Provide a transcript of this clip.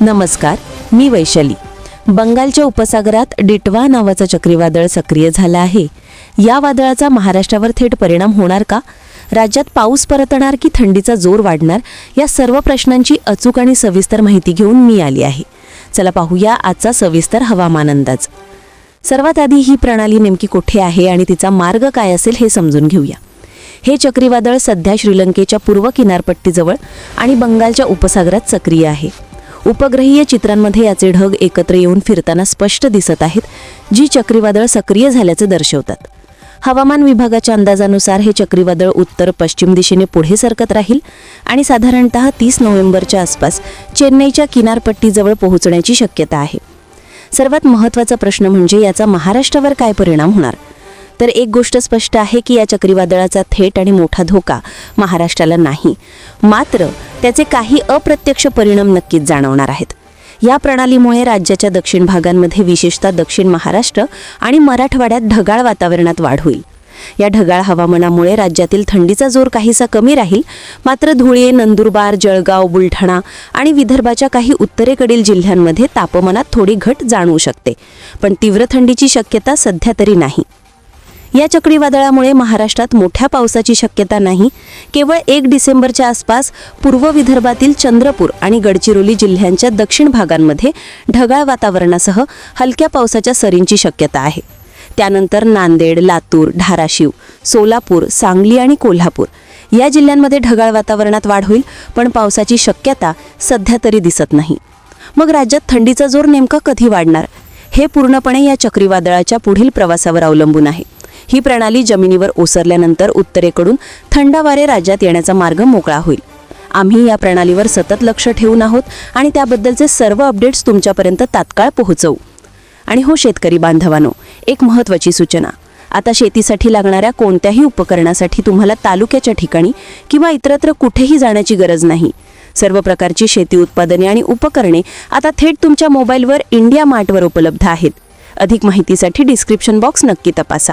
नमस्कार मी वैशाली. बंगालच्या उपसागरात डिटवा नावाचं चक्रीवादळ सक्रिय झालं आहे. या वादळाचा महाराष्ट्रावर थेट परिणाम होणार का? राज्यात पाऊस परतणार की थंडीचा जोर वाढणार? या सर्व प्रश्नांची अचूक आणि सविस्तर माहिती घेऊन मी आली आहे. चला पाहूया आजचा सविस्तर हवामान अंदाज. सर्वात आधी ही प्रणाली नेमकी कुठे आहे आणि तिचा मार्ग काय असेल हे समजून घेऊया. हे चक्रीवादळ सध्या श्रीलंकेच्या पूर्व किनारपट्टीजवळ आणि बंगालच्या उपसागरात सक्रिय आहे. उपग्रहीय चित्रांमध्ये याचे ढग एकत्र येऊन फिरताना स्पष्ट दिसत आहेत जी चक्रीवादळ सक्रिय झाल्याचे दर्शवतात. हवामान विभागाच्या अंदाजानुसार हे चक्रीवादळ उत्तर पश्चिम दिशेने पुढे सरकत राहील आणि साधारणत तीस नोव्हेंबरच्या आसपास चेन्नईच्या किनारपट्टीजवळ पोहोचण्याची शक्यता आहे. सर्वात महत्त्वाचा प्रश्न म्हणजे याचा महाराष्ट्रावर काय परिणाम होणार? तर एक गोष्ट स्पष्ट आहे की या चक्रीवादळाचा थेट आणि मोठा धोका महाराष्ट्राला नाही. मात्र त्याचे काही अप्रत्यक्ष परिणाम नक्कीच जाणवणार आहेत. या प्रणालीमुळे राज्याच्या दक्षिण भागांमध्ये विशेषतः दक्षिण महाराष्ट्र आणि मराठवाड्यात ढगाळ वातावरणात वाढ होईल. या ढगाळ हवामानामुळे राज्यातील थंडीचा जोर काहीसा कमी राहील. मात्र धुळे नंदुरबार जळगाव बुलढाणा आणि विदर्भाच्या काही उत्तरेकडील जिल्ह्यांमध्ये तापमानात थोडी घट जाणवू शकते. पण तीव्र थंडीची शक्यता सध्या तरी नाही. या चक्रीवादळामुळे महाराष्ट्रात मोठ्या पावसाची शक्यता नाही. केवळ एक डिसेंबरच्या आसपास पूर्व विदर्भातील चंद्रपूर आणि गडचिरोली जिल्ह्यांच्या दक्षिण भागांमध्ये ढगाळ वातावरणासह हलक्या पावसाच्या सरींची शक्यता आहे. त्यानंतर नांदेड लातूर धाराशिव सोलापूर सांगली आणि कोल्हापूर या जिल्ह्यांमध्ये ढगाळ वातावरणात वाढ होईल पण पावसाची शक्यता सध्या तरी दिसत नाही. मग राज्यात थंडीचा जोर नेमका कधी वाढणार? हे पूर्णपणे या चक्रीवादळाच्या पुढील प्रवासावर अवलंबून आहे. ही प्रणाली जमिनीवर ओसरल्यानंतर उत्तरेकडून थंड वारे राज्यात येण्याचा मार्ग मोकळा होईल. आम्ही या प्रणालीवर सतत लक्ष ठेवून आहोत आणि त्याबद्दलचे सर्व अपडेट्स तुमच्यापर्यंत तात्काळ पोहोचवू. आणि हो शेतकरी बांधवानो एक महत्त्वाची सूचना. आता शेतीसाठी लागणाऱ्या कोणत्याही उपकरणासाठी तुम्हाला तालुक्याच्या ठिकाणी किंवा इतरत्र कुठेही जाण्याची गरज नाही. सर्व प्रकारची शेती उत्पादने आणि उपकरणे आता थेट तुमच्या मोबाईलवर इंडिया मार्टवर उपलब्ध आहेत. अधिक माहितीसाठी डिस्क्रिप्शन बॉक्स नक्की तपासा.